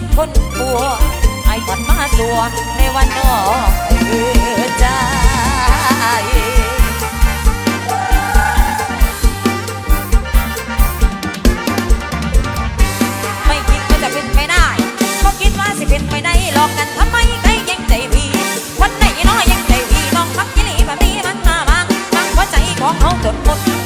งคนบัวไอ้ขวัญมาสัวในวันนอกเอือใจไม่คิดว่าจะเป็นไปได้เพราะคิดว่าสิเป็นไปได้หลอกกันทำไมใครยังใจวีวันไหนน้อยยังใจวีลองพักยี่หลีแบบนี้มันมาบ้างบางหัวใจของเขาจนหมด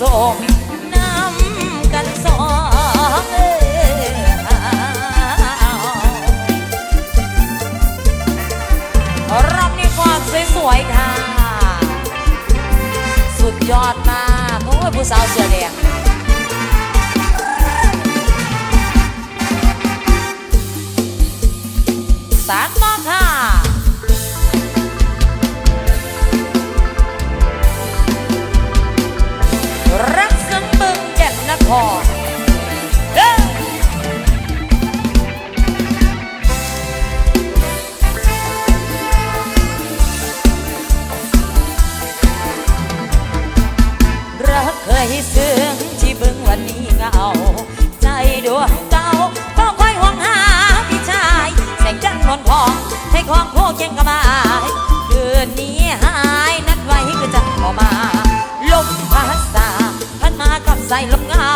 สมน้ำกันสองรอบนี้ความสวยๆค่ะ สุดยอดมากโอ้ยผู้สาวเสื้อแดงสัม รักเคยซึ้งที่เบิ่งวันนี้เงา ใจดวงเก่าก็คอยห่วงหาพี่ชายแสงจันทร์นวลทองให้ของโคเคียงกระบายคืนนี้หายนัดไว้ก็จะงพอมา ลมพัดสาพัดมากับใส่ยลมเงา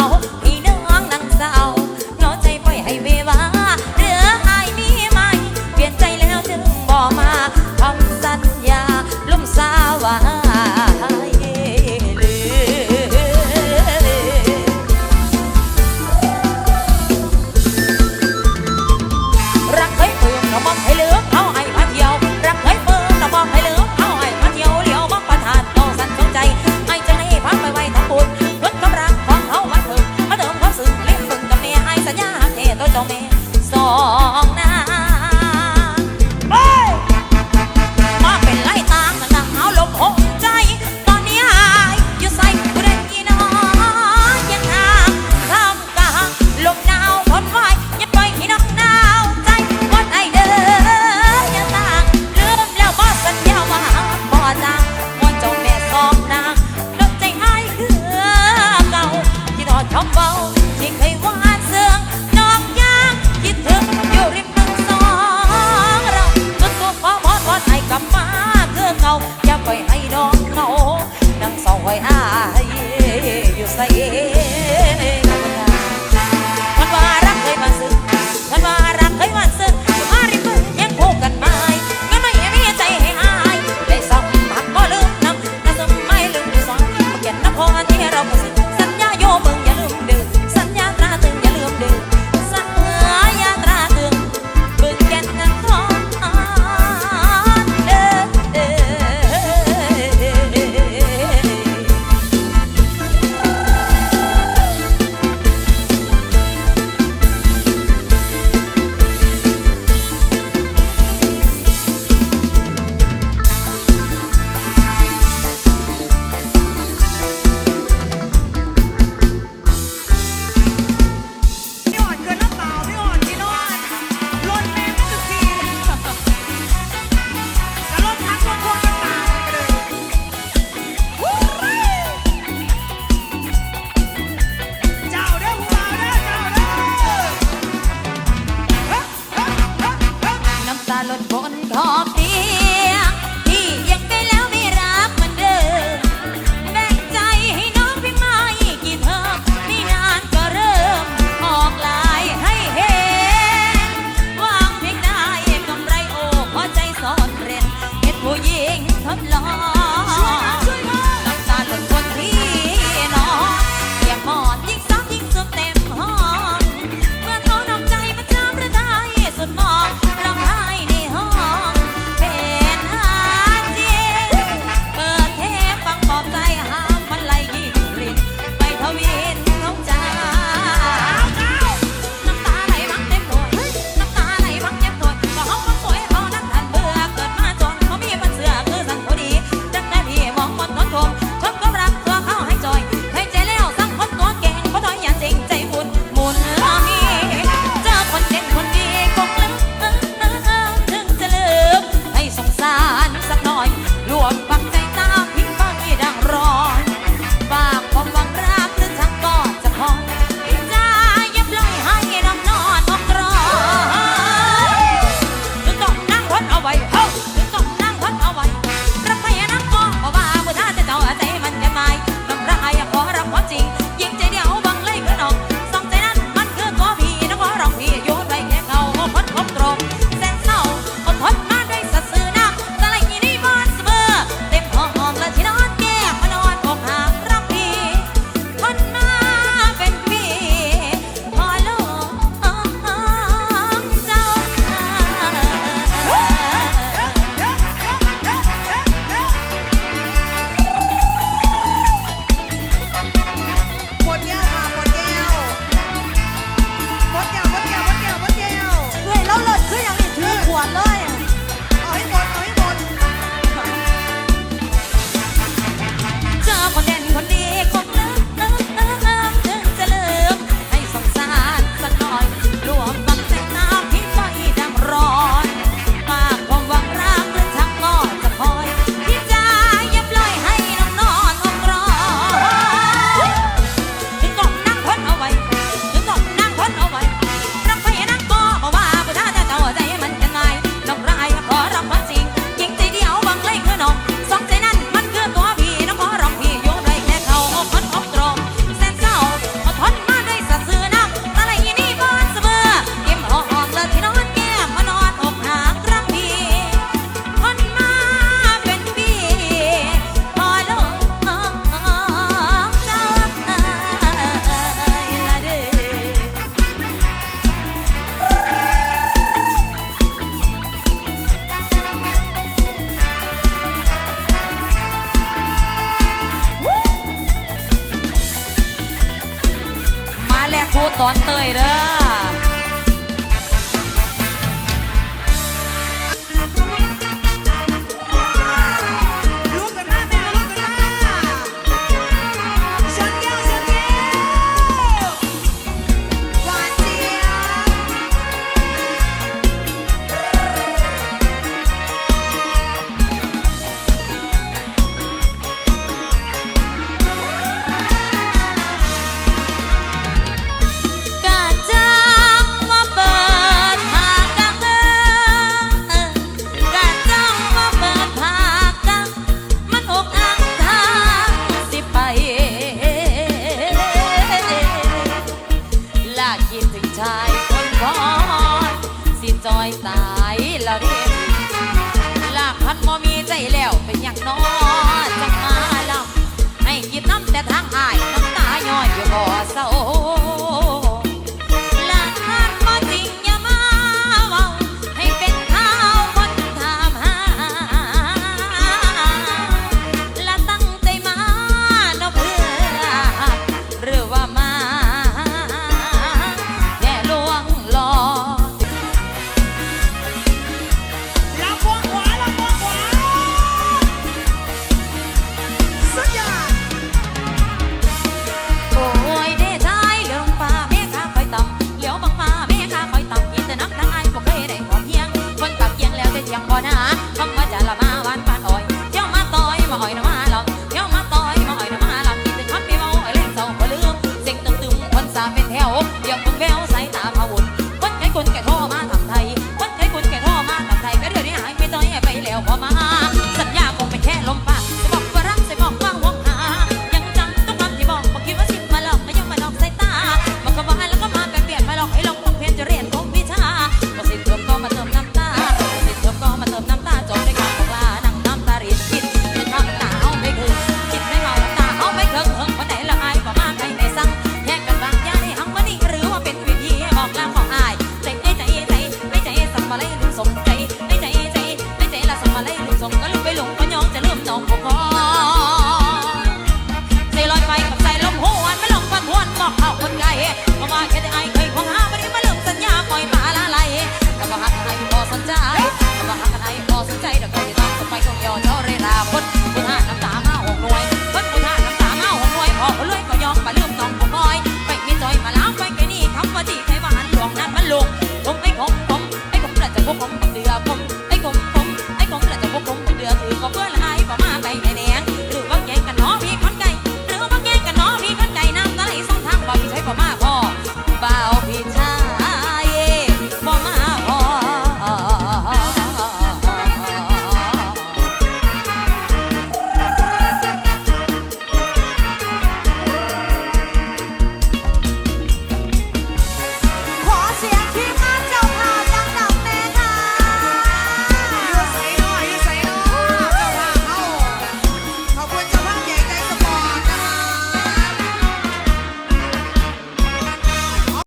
Yeah. จอยสายแล้วเด้ลากพันบ่มีใจแล้วเป็นอย่างน้อจังมาลำให้ยินน้ำแต่ทางหายน้ำตาย่อยอยู่บ่อเศร้า